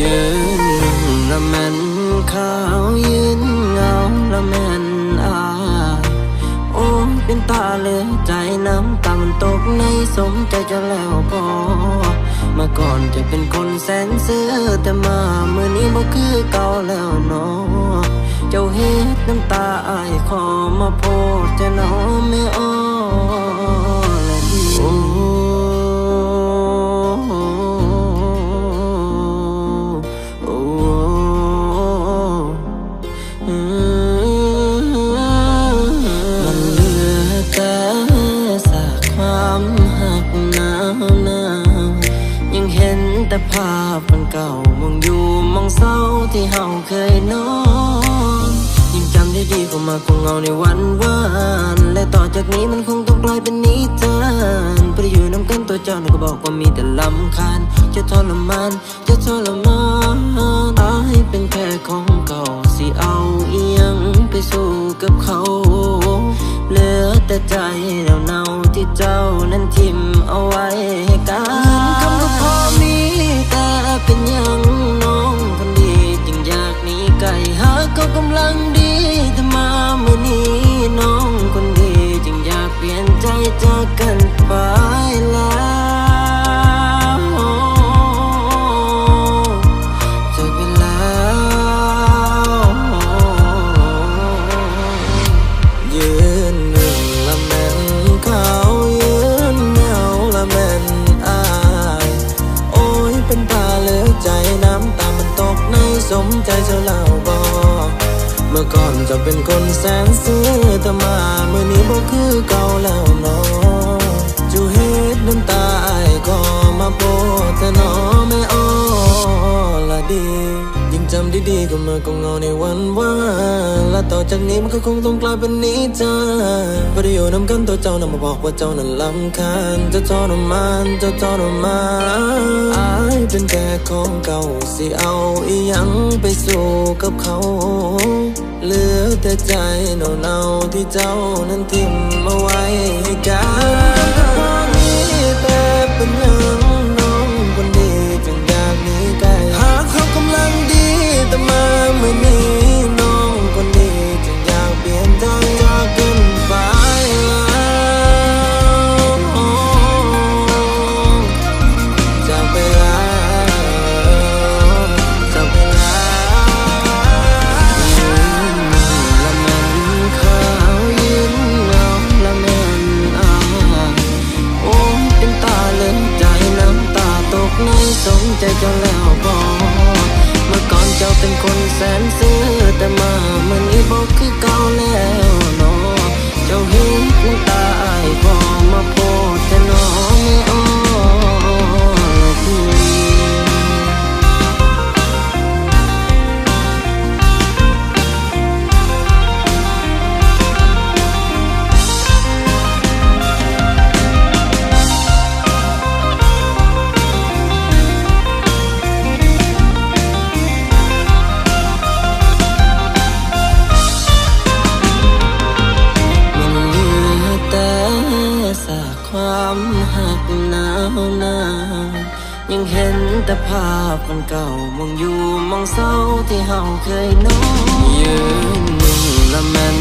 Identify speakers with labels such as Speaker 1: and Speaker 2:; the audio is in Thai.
Speaker 1: ยืนละแม่นขาวยืนเงาละแม่นอาโอ้เป็นตาเลือใจน้ำตามันตกในสมใจจะแล้วพอมาก่อนจะเป็นคนแสนเสื้อแต่มาเมื่อนี้บ่คือเก่าแล้วเนาะเจ้าเฮ็ดน้ำตาอายขอมาโพดจะเนอะ เก่ามองอยู่มองเศร้าที่เฮาเคยนอนยังจำได้ดีกว่ามาคงเอาในวันวานและต่อจากนี้มันคงต้องกลายเป็นนิทานไปอยู่น้ำกันตัวเจ้าน่ะก็บอกว่ามีแต่ลำคาญจะทรมานจะทรมานตายเป็นแค่ของเก่าสิเอาเอียงไปสู้กับเขาเหลือแต่ใจเราเนาๆที่เจ้านั้นทิมเอาไว้ให้กัน ลี่ย จะเป็นคนแสนซื่อแต่มาเมื่อนี้บ่คือเก่าแล้วเนาะจูเฮ็ดน้ำตาไอ้ก็มาโปแต่นอไม่ จำดีๆก็มื่อก็เงาในวันว่างและต่อจากนี้มันก็คงต้องกลายเป็นนิจาบ่ได้อยู่นำกันตัวเจ้านั้นมาบอกว่าเจ้านั้นลำคาญเจ้าทรมานเจ้าทรมานอายเป็นแค่ของเก่าสิเอาอีหยังไปสู้กับเขาเหลือแต่ใจเน่าๆที่เจ้านั้นทิ้มเอาไว้ให้กันแต่เป็นยัง กในสมาวนา ยังเห็นแต่ภาพมันเก่ามองอยู่มองเศร้าที่เฮาเคยนอนยืนนิ่งละแม่น